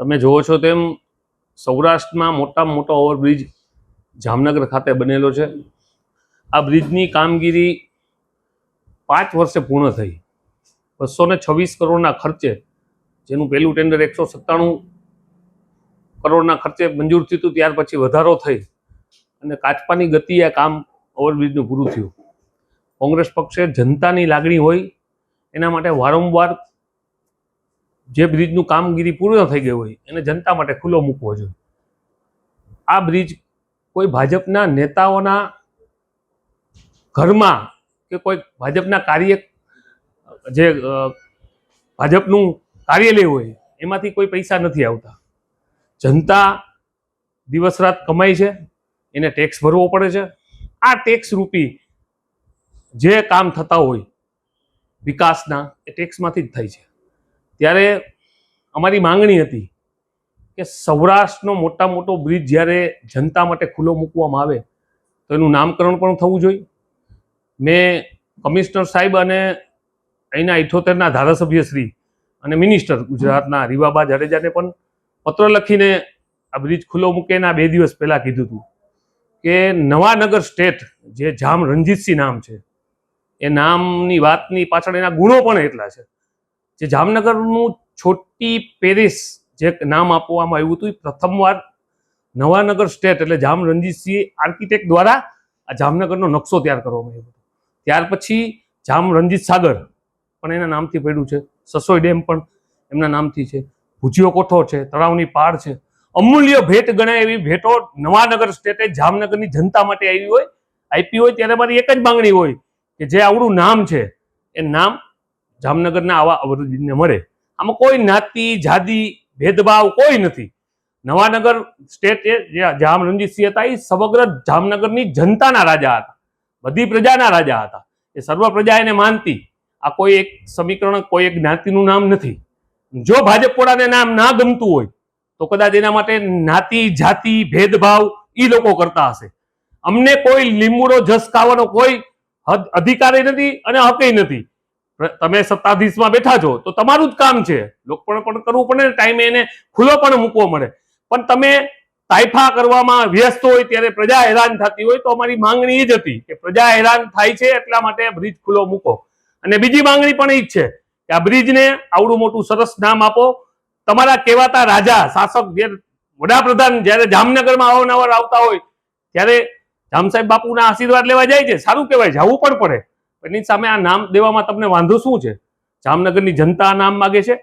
તમે જુઓ છો તેમ સૌરાષ્ટ્રમાં મોટામાં મોટો ઓવરબ્રિજ જામનગર ખાતે બનેલો છે. આ બ્રિજની કામગીરી પાંચ વર્ષે પૂર્ણ થઈ. બસો ને છવ્વીસ કરોડના ખર્ચે, જેનું પહેલું ટેન્ડર એકસો સત્તાણું કરોડના ખર્ચે મંજૂર થયું હતું, ત્યાર પછી વધારો થઈ અને કાચપાની ગતિએ આ કામ ઓવરબ્રિજનું પૂરું થયું. કોંગ્રેસ પક્ષે જનતાની લાગણી હોય, એના માટે વારંવાર જે બ્રિજનું કામગીરી પૂર્ણ થઈ ગઈ હોય, એને જનતા માટે ખુલ્લો મૂકવો જોઈએ. આ બ્રિજ કોઈ ભાજપના નેતાઓના ઘરમાં કે કોઈ ભાજપના કાર્ય, જે ભાજપનું કાર્યાલય હોય, એમાંથી કોઈ પૈસા નથી આવતા. જનતા દિવસ રાત કમાય છે, એને ટેક્સ ભરવો પડે છે. આ ટેક્સ રૂપી જે કામ થતા હોય વિકાસના, એ ટેક્સમાંથી જ થાય છે. ત્યારે અમારી માંગણી હતી કે સૌરાષ્ટ્રનો મોટા મોટો બ્રિજ જ્યારે જનતા માટે ખુલ્લો મૂકવામાં આવે, તો એનું નામકરણ પણ થવું જોઈએ. મેં કમિશનર સાહેબ અને અહીંના ઇઠોતેરના ધારાસભ્યશ્રી અને મિનિસ્ટર ગુજરાતના રીવાબા જાડેજાને પણ પત્ર લખીને આ બ્રિજ ખુલ્લો મૂકે એના બે દિવસ પહેલાં કીધું હતું કે નવાનગર સ્ટેટ, જે જામ રણજીતસિંહ નામ છે, એ નામની વાતની પાછળ એના ગુણો પણ એટલા છે. જે જામનગરનું છોટી પેરિસ જે નામ આપવામાં આવ્યું હતું એ પ્રથમવાર નવાનગર સ્ટેટ એટલે જામ રણજીતસિંહ આર્કિટેક્ટ દ્વારા આ જામનગરનો નકશો તૈયાર કરવામાં આવ્યો હતો. ત્યાર પછી જામ રણજીત સાગર પણ એના નામથી પડ્યું છે. સસોઈ ડેમ પણ એમના નામથી છે. ભુજિયો કોઠો છે. તળાવની પાડ છે. અમૂલ્ય ભેટ ગણાય એવી ભેટો નવાનગર સ્ટેટે જામનગરની જનતા માટે આવી હોય, આપી હોય, ત્યારે મારી એક જ માંગણી હોય કે જે આવડું નામ છે, એ નામ જામનગરના આવા અવરોધને મળે આમાં કોઈ જ્ઞાતિ, જાતિ, ભેદભાવ કોઈ નથી. નવાનગર સ્ટેટ એ જામ રણજીતસિંહ હતા, એ સમગ્ર જામનગરની જનતાના રાજા હતા, બધી પ્રજાના રાજા હતા. એ સર્વ પ્રજા એને માનતી. આ કોઈ એક સમીકરણ, કોઈ એક જ્ઞાતિનું નામ નથી. જો ભાજપ વાળાને નામ ના ગમતું હોય, તો કદાચ એના માટે જ્ઞાતિ, જાતિ, ભેદભાવ એ લોકો કરતા હશે. અમને કોઈ લીમડો જસ ખાવાનો કોઈ અધિકારી નથી અને હકે નથી. તમે સત્તાધીશમાં બેઠા છો, તો તમારું જ કામ છે. લોકપણ પણ કરવું પડે ને, ટાઈમે એને ખુલ્લો પણ મૂકવો મળે. પણ તમે તાઇફા કરવામાં વ્યસ્ત હોય, ત્યારે પ્રજા હેરાન થતી હોય, તો અમારી માંગણી એ જ હતી કે પ્રજા હેરાન થાય છે, એટલા માટે બ્રિજ ખુલ્લો મૂકો. અને બીજી માંગણી પણ એ જ છે કે આ બ્રિજને આવડું મોટું સરસ નામ આપો. તમારા કહેવાતા રાજા, શાસક જે વડાપ્રધાન જ્યારે જામનગરમાં અવારનવાર આવતા હોય, ત્યારે જામ સાહેબ બાપુના આશીર્વાદ લેવા જાય છે. સારું કહેવાય જવું પણ પડે. એની સામે આ નામ દેવામાં તમને વાંધો શું છે? જામનગરની જનતા નામ માગે છે.